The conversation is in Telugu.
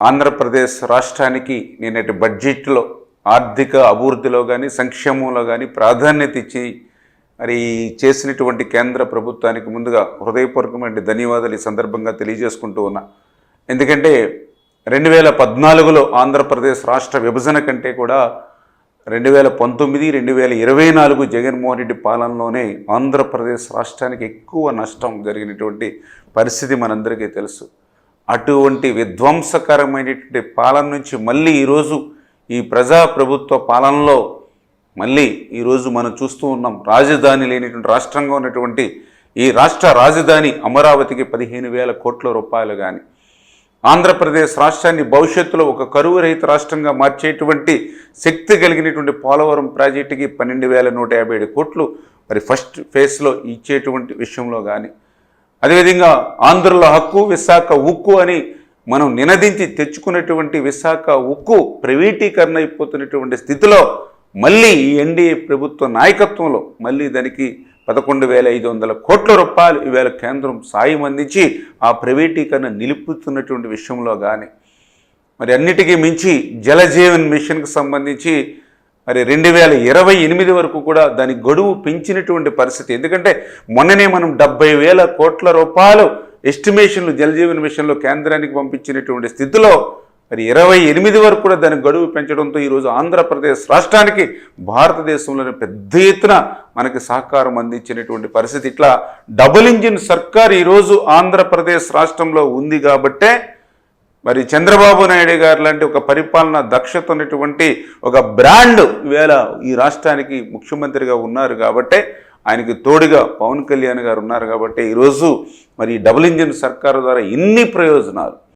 ఆంధ్రప్రదేశ్ రాష్ట్రానికి నేనటి బడ్జెట్లో ఆర్థిక అభివృద్ధిలో కానీ సంక్షేమంలో కానీ ప్రాధాన్యత ఇచ్చి మరి చేసినటువంటి కేంద్ర ప్రభుత్వానికి ముందుగా హృదయపూర్వకమైన ధన్యవాదాలు ఈ సందర్భంగా తెలియజేసుకుంటూ ఉన్నా. ఎందుకంటే రెండు వేల పద్నాలుగులో ఆంధ్రప్రదేశ్ రాష్ట్ర విభజన కంటే కూడా రెండు వేల పంతొమ్మిది రెండు వేల ఇరవై నాలుగు జగన్మోహన్ రెడ్డి పాలనలోనే ఆంధ్రప్రదేశ్ రాష్ట్రానికి ఎక్కువ నష్టం జరిగినటువంటి పరిస్థితి మనందరికీ తెలుసు. అటువంటి విధ్వంసకరమైనటువంటి పాలన నుంచి మళ్ళీ ఈరోజు ఈ ప్రజా ప్రభుత్వ పాలనలో మళ్ళీ ఈరోజు మనం చూస్తూ ఉన్నాం. రాజధాని లేనిటువంటి రాష్ట్రంగా ఉన్నటువంటి ఈ రాష్ట్ర రాజధాని అమరావతికి పదిహేను వేల కోట్ల రూపాయలు కానీ ఆంధ్రప్రదేశ్ రాష్ట్రాన్ని భవిష్యత్తులో ఒక కరువు రహిత రాష్ట్రంగా మార్చేటువంటి శక్తి కలిగినటువంటి పోలవరం ప్రాజెక్టుకి పన్నెండు వేల నూట యాభై ఏడు కోట్లు మరి ఫస్ట్ ఫేజ్లో ఇచ్చేటువంటి విషయంలో కానీ అదేవిధంగా ఆంధ్రుల హక్కు విశాఖ ఉక్కు అని మనం నినదించి తెచ్చుకున్నటువంటి విశాఖ ఉక్కు ప్రైవేటీకరణ అయిపోతున్నటువంటి స్థితిలో మళ్ళీ ఈ ఎన్డీఏ ప్రభుత్వ నాయకత్వంలో మళ్ళీ దానికి పదకొండు వేల ఐదు వందల కోట్ల రూపాయలు ఈవేళ కేంద్రం సాయం అందించి ఆ ప్రైవేటీకరణ నిలుపుతున్నటువంటి విషయంలో కానీ మరి అన్నిటికీ మించి జలజీవన్ మిషన్కి సంబంధించి మరి రెండు వేల ఇరవై ఎనిమిది వరకు కూడా దాని గడువు పెంచినటువంటి పరిస్థితి. ఎందుకంటే మొన్ననే మనం డెబ్బై వేల కోట్ల రూపాయలు ఎస్టిమేషన్లు జలజీవన్ మిషన్లో కేంద్రానికి పంపించినటువంటి స్థితిలో మరి ఇరవై ఎనిమిది వరకు కూడా దాని గడువు పెంచడంతో ఈరోజు ఆంధ్రప్రదేశ్ రాష్ట్రానికి భారతదేశంలోని పెద్ద ఎత్తున మనకి సహకారం అందించినటువంటి పరిస్థితి. ఇట్లా డబుల్ ఇంజిన్ సర్కార్ ఈరోజు ఆంధ్రప్రదేశ్ రాష్ట్రంలో ఉంది కాబట్టే మరి చంద్రబాబు నాయుడు గారు లాంటి ఒక పరిపాలన దక్షత ఉన్నటువంటి ఒక బ్రాండ్ వేళ ఈ రాష్ట్రానికి ముఖ్యమంత్రిగా ఉన్నారు కాబట్టే ఆయనకి తోడుగా పవన్ కళ్యాణ్ గారు ఉన్నారు కాబట్టి ఈరోజు మరి డబుల్ ఇంజిన్ సర్కారు ద్వారా ఇన్ని ప్రయోజనాలు.